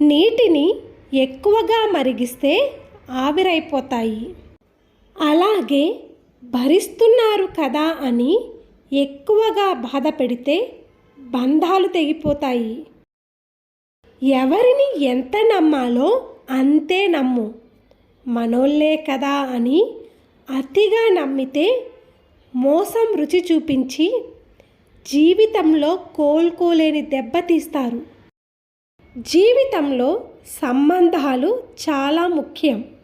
నీటిని ఎక్కువగా మరిగిస్తే ఆవిరైపోతాయి. అలాగే భరిస్తున్నారు కదా అని ఎక్కువగా బాధ పెడితే బంధాలు తెగిపోతాయి. ఎవరిని ఎంత నమ్మాలో అంతే నమ్ము. మనోళ్ళే కదా అని అతిగా నమ్మితే మోసం రుచి చూపించి జీవితంలో కోలుకోలేని దెబ్బతీస్తారు జీవితంలో సంబంధాలు చాలా ముఖ్యం.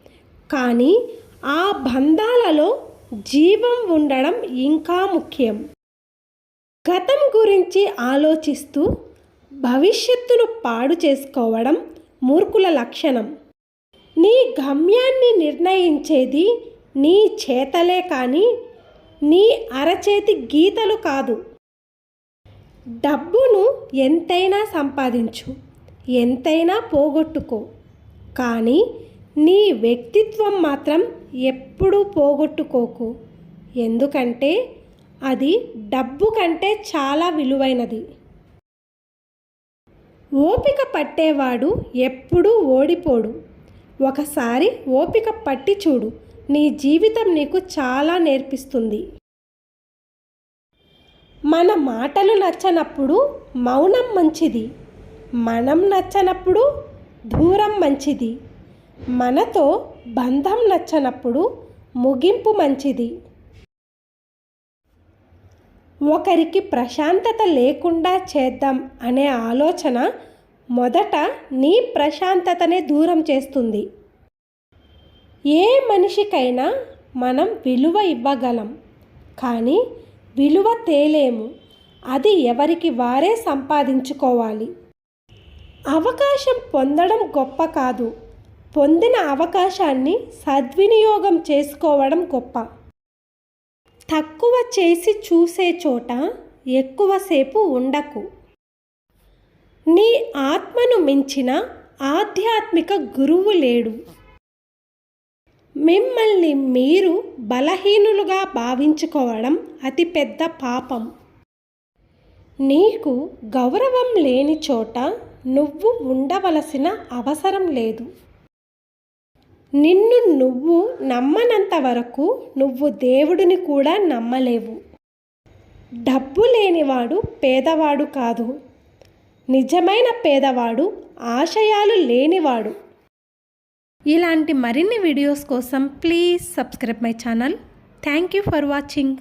కానీ ఆ బంధాలలో జీవం ఉండడం ఇంకా ముఖ్యం. గతం గురించి ఆలోచిస్తూ భవిష్యత్తును పాడు చేసుకోవడం మూర్ఖుల లక్షణం. నీ గమ్యాన్ని నిర్ణయించేది నీ చేతలే కానీ నీ అరచేతి గీతలు కాదు. డబ్బును ఎంతైనా సంపాదించు. ఎంతైనా పోగొట్టుకో. కానీ నీ వ్యక్తిత్వం మాత్రం ఎప్పుడూ పోగొట్టుకోకు. ఎందుకంటే అది డబ్బు కంటే చాలా విలువైనది. ఓపిక పట్టేవాడు ఎప్పుడూ ఓడిపోడు. ఒకసారి ఓపిక పట్టి చూడు. నీ జీవితం నీకు చాలా నేర్పిస్తుంది. మన మాటలు నచ్చనప్పుడు మౌనం మంచిది. మనం నచ్చనప్పుడు దూరం మంచిది. మనతో బంధం నచ్చనప్పుడు ముగింపు మంచిది. ఒకరికి ప్రశాంతత లేకుండా చేద్దాం అనే ఆలోచన మొదట నీ ప్రశాంతతనే దూరం చేస్తుంది. ఏ మనిషికైనా మనం విలువ ఇవ్వగలం కానీ విలువ తేలేము. అది ఎవరికి వారే సంపాదించుకోవాలి. అవకాశం పొందడం గొప్ప కాదు. పొందిన అవకాశాన్ని సద్వినియోగం చేసుకోవడం గొప్ప. తక్కువ చేసి చూసే చోట ఎక్కువసేపు ఉండకు. నీ ఆత్మను మించిన ఆధ్యాత్మిక గురువు లేడు. మిమ్మల్ని మీరు బలహీనులుగా భావించుకోవడం అతిపెద్ద పాపం. నీకు గౌరవం లేని చోట నువ్వు ఉండవలసిన అవసరం లేదు. నిన్ను నువ్వు నమ్మనంత వరకు నువ్వు దేవుడిని కూడా నమ్మలేవు. డబ్బు లేనివాడు పేదవాడు కాదు. నిజమైన పేదవాడు ఆశయాలు లేనివాడు. ఇలాంటి మరిన్ని వీడియోస్ కోసం please subscribe my channel. Thank you for watching.